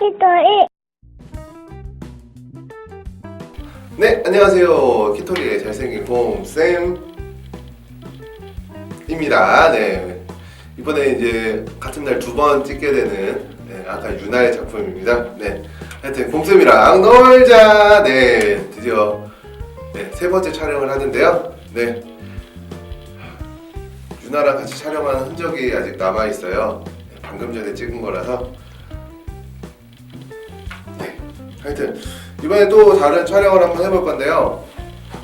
히토리 네, 안녕하세요. 키토리의 잘생긴 곰쌤입니다. 네. 이번에 이제 같은 날 두 번 찍게 되는 네, 아까 유나의 작품입니다. 네. 하여튼 곰쌤이랑 놀자! 네, 드디어 네, 세 번째 촬영을 하는데요. 네. 유나랑 같이 촬영한 흔적이 아직 남아있어요. 네, 방금 전에 찍은 거라서. 네. 하여튼 이번에 또 다른 촬영을 한번 해볼 건데요.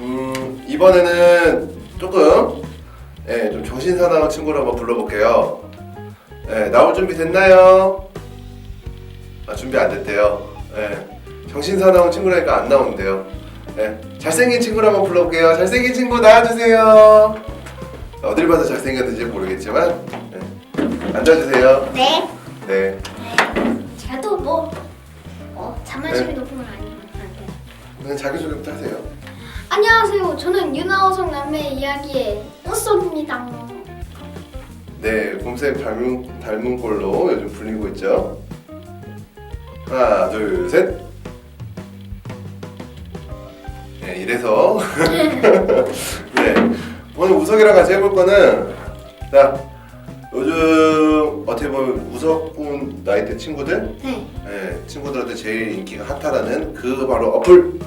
음, 이번에는 조금 예, 좀 정신사나운 친구를 한번 불러볼게요. 예, 나올 준비 됐나요? 아, 준비 안 됐대요. 예, 정신사나운 친구라니까 안 나온대요. 예, 잘생긴 친구를 한번 불러볼게요. 잘생긴 친구 나와주세요. 어딜 봐서 잘생겼는지 모르겠지만 예, 앉아주세요. 네 네. 저도 뭐 어, 자만심이 네. 높은 건 아니지만 그냥 자기소개부터 하세요. 안녕하세요 저는 윤하오성 남매의 이야기의 우소입니다 네, 곰쌤 닮은, 닮은 꼴로 요즘 불리고 있죠. 하나, 둘, 셋. 네, 이래서 네 오늘 우석이랑 같이 해볼 거는 자 요즘 어떻게 보면 우석군 나이대 친구들, 네 네, 친구들한테 제일 인기가 핫하다는 그 바로 어플. 그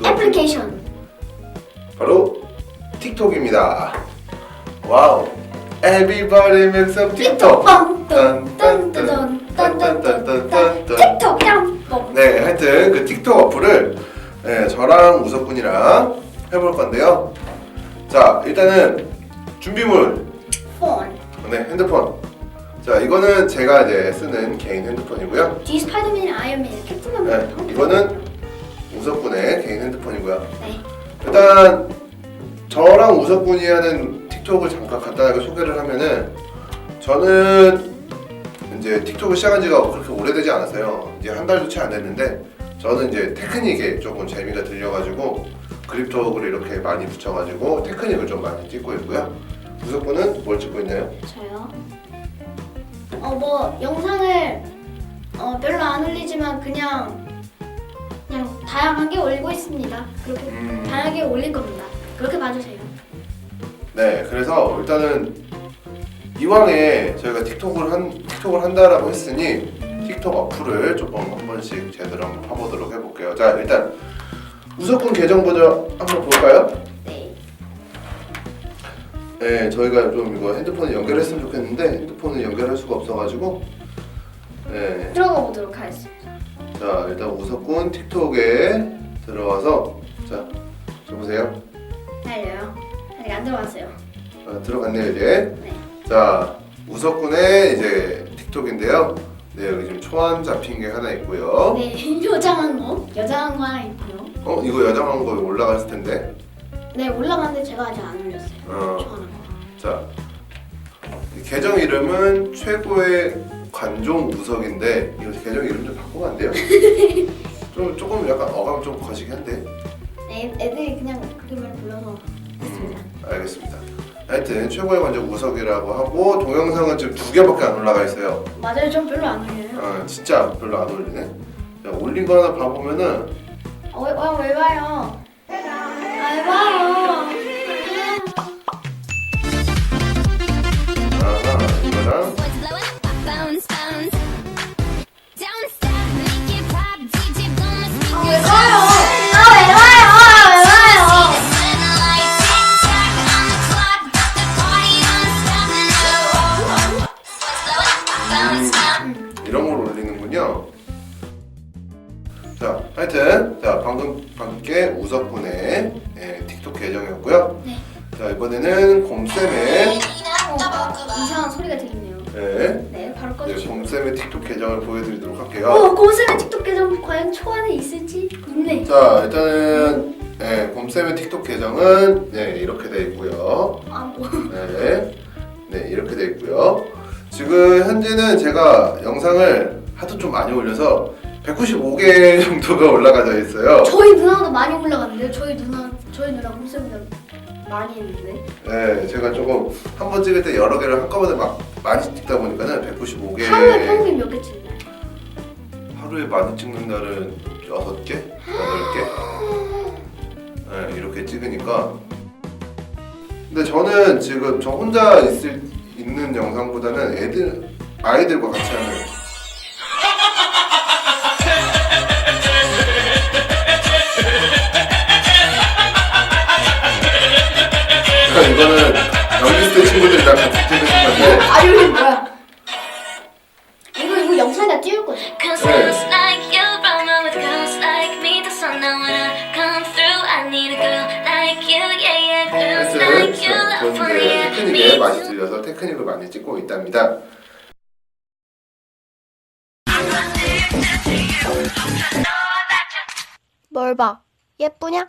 어플 애플리케이션 바로 틱톡입니다. 와우. Everybody makes some 틱톡 틱톡 짬뽕 네, 하여튼 그 틱톡 어플을 네, 저랑 우석군이랑 해볼 건데요. 자, 일단은 준비물. 폰 네, 핸드폰. 자, 이거는 제가 이제 쓰는 개인 핸드폰이고요. 뒤 스파이더맨이랑 아이언맨 이렇게 뜨면 네, 이거는 우석군의 개인 핸드폰이고요. 네 일단 저랑 우석군이 하는 틱톡을 잠깐 간단하게 소개를 하면은 저는 이제 틱톡을 시작한 지가 그렇게 오래되지 않았어요. 이제 한 달도 채 안 됐는데 저는 이제 테크닉에 조금 재미가 들려가지고 그립톡을 이렇게 많이 붙여가지고 테크닉을 좀 많이 찍고 있고요. 우석군은 뭘 찍고 있나요? 저요 어 뭐 영상을 어 별로 안 올리지만 그냥 그냥 다양하게 올리고 있습니다 그렇게 음. 다양하게 올릴 겁니다 그렇게 봐주세요 네, 그래서 일단은 이왕에 저희가 틱톡을 한 틱톡을 한다라고 했으니 틱톡 어플을 조금 한 번씩 제대로 한번 파보도록 해볼게요. 자, 일단 우석군 계정 먼저 한번 볼까요? 네 네, 저희가 좀 이거 핸드폰을 연결했으면 좋겠는데 핸드폰을 연결할 수가 없어가지고 네, 들어가 보도록 하겠습니다 자 일단 우석군 틱톡에 들어와서 자, 저 보세요. 달려요 아직 안 들어왔어요 아, 들어갔네요 이제. 네 자 우석군의 이제 틱톡인데요. 네 여기 지금 초안 잡힌 게 하나 있고요. 네, 여장한 거, 여장한 거 하나 있고요. 어 이거 여장한 거 올라갔을 텐데. 네, 올라갔는데 제가 아직 안 올렸어요. 어. 좋아하는 거. 자 이 계정 이름은 최고의 관종 우석인데 이거 계정 이름 좀 바꾸면 안 돼요? 좀 조금 약간 어감 좀 거시기 한데. 네, 애들이 그냥 그림을 불러서 했습니다. 알겠습니다. 하여튼 최고의 관종 우석이라고 하고 동영상은 지금 두 개밖에 안 올라가 있어요. 맞아요, 좀 별로 안 올려요. 어, 진짜 별로 안 올리네. 자, 올린 거 하나 봐보면은 어, 왜, 어, 왜 봐요? 왜 봐요? 아하 이거랑 자, 하여튼 자 방금 방금께 우석 군의 예, 틱톡 계정이었고요. 네. 자 이번에는 곰쌤의 어, 이상한 소리가 들리네요. 예, 네, 바로 네, 꺼주시죠. 곰쌤의 틱톡 계정을 보여드리도록 할게요. 어, 고슴의 틱톡 계정 과연 초안에 있을지? 있네. 자 일단은 예, 곰쌤의 틱톡 계정은 네 이렇게 돼 있고요. 아, 뭐. 네, 네 이렇게 돼 있고요. 지금 현재는 제가 영상을 하도 좀 많이 올려서 195개 정도가 올라가져 있어요. 저희 누나도 많이 올라갔는데요. 저희 누나, 저희 누나 곰쌤보다 많이 했는데. 네, 제가 조금 한 번 찍을 때 여러 개를 한꺼번에 막 많이 찍다 보니까는 195개 하루에 평균 몇 개 찍나요? 하루에 많이 찍는 날은 6개? 8개? 네, 이렇게 찍으니까 근데 저는 지금 저 혼자 있을 있는 영상보다는 애들 아이들과 같이 하는 그러니까 이거는 영리스트 친구들이랑 같이 찍는 건데 아 이게 뭐야? 이거 이거 영상에다 띄울 거죠? Cause girls like you run with girls like me. The sun now when I come through, I need a girl like you, yeah, yeah. Girls 하여튼 like you, love 저는 for 이제 yeah. 테크닉에 많이 들려서 테크닉을 많이 찍고 있답니다. 뭘 봐? 예쁘냐?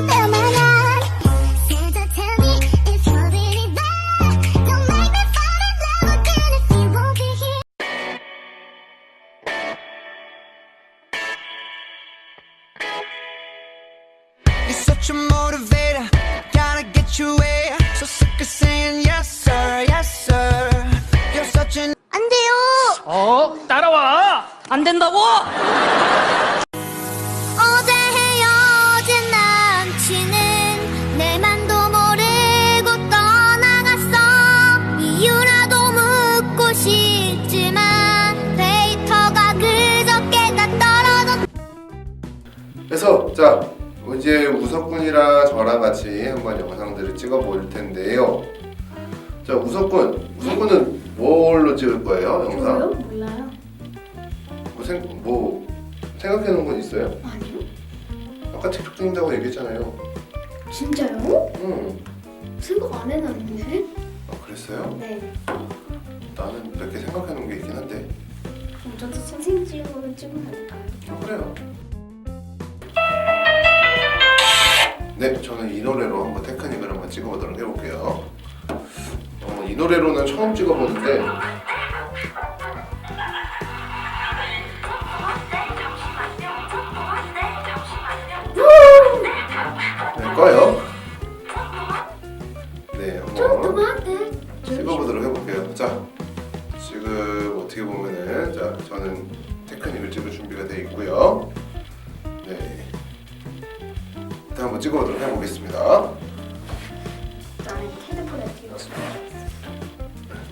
You're such a motivator, gotta get you where. So sick of saying yes sir, yes sir. You're such an 안 돼요! 어, 따라와! 안 된다고! 어제 헤어진 남친은 내 맘도 모르고 떠나갔어 이유라도 묻고 싶지만 데이터가 그저께 다 떨어졌 그래서 자 이제 우석군이랑 저랑 같이 한번 영상들을 찍어 볼 텐데요. 자 우석군, 우석군은 뭘로 찍을 거예요 영상? 저요? 몰라요. 뭐, 생, 뭐 생각해 놓은 건 있어요? 아니요. 아까 틱톡 찍는다고 얘기했잖아요. 진짜요? 응. 생각 안 해놨는데? 아 그랬어요? 네. 나는 몇 개 생각해 놓은 게 있긴 한데. 그럼 저도 선생님 찍으면 찍으면 될까요? 어, 그래요. 네, 저는 이 노래로 한번 테크닉을 한번 찍어보도록 해볼게요. 어, 이 노래로는 처음 찍어보는데 네, 꺼요. 일단 한번 찍어보도록 해보겠습니다. 나는 핸드폰에 띄웠어.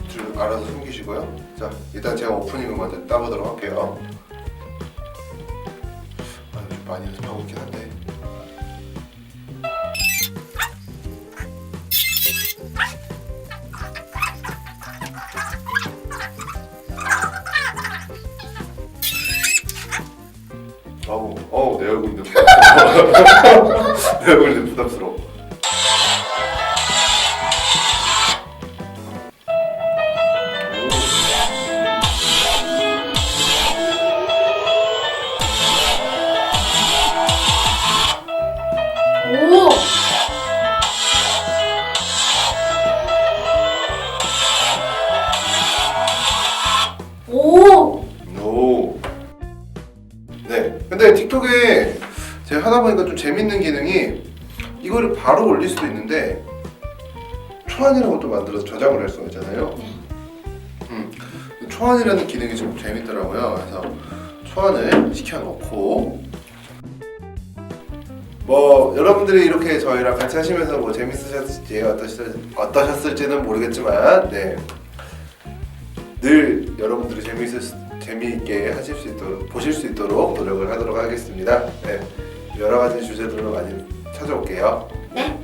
줄 알아서 숨기시고요. 자, 일단 제가 오프닝을 먼저 따보도록 할게요. 아, 요즘 많이 연습하고 있긴 한데. 어우, 어우, 내 얼굴인데. 내 얼굴인데 부담스러워. 오! 오! 오. 네. 근데 틱톡에 제가 하다 보니까 좀 재밌는 기능이 이거를 바로 올릴 수도 있는데 초안이라고 또 만들어서 저장을 할 수가 있잖아요. 음. 초안이라는 기능이 좀 재밌더라고요. 그래서 초안을 시켜놓고 뭐 여러분들이 이렇게 저희랑 같이 하시면서 뭐 재밌으셨을지 어떠셨, 어떠셨을지는 모르겠지만 네. 늘 여러분들이 재미있게 하실 수 있도록 보실 수 있도록 노력을 하도록 하겠습니다. 네, 여러 가지 주제들로 많이 찾아올게요. 네,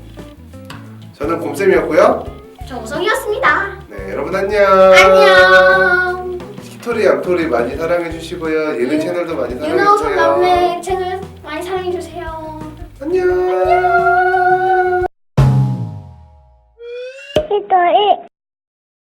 저는 곰쌤이었고요. 저 우성이었습니다. 네, 여러분 안녕. 안녕! 히토리 양토리 많이 사랑해 주시고요. 얘네 유- 채널도 많이 사랑해 유나우성 주세요. 남매 채널 많이 사랑해주세요. 안녕. 히토리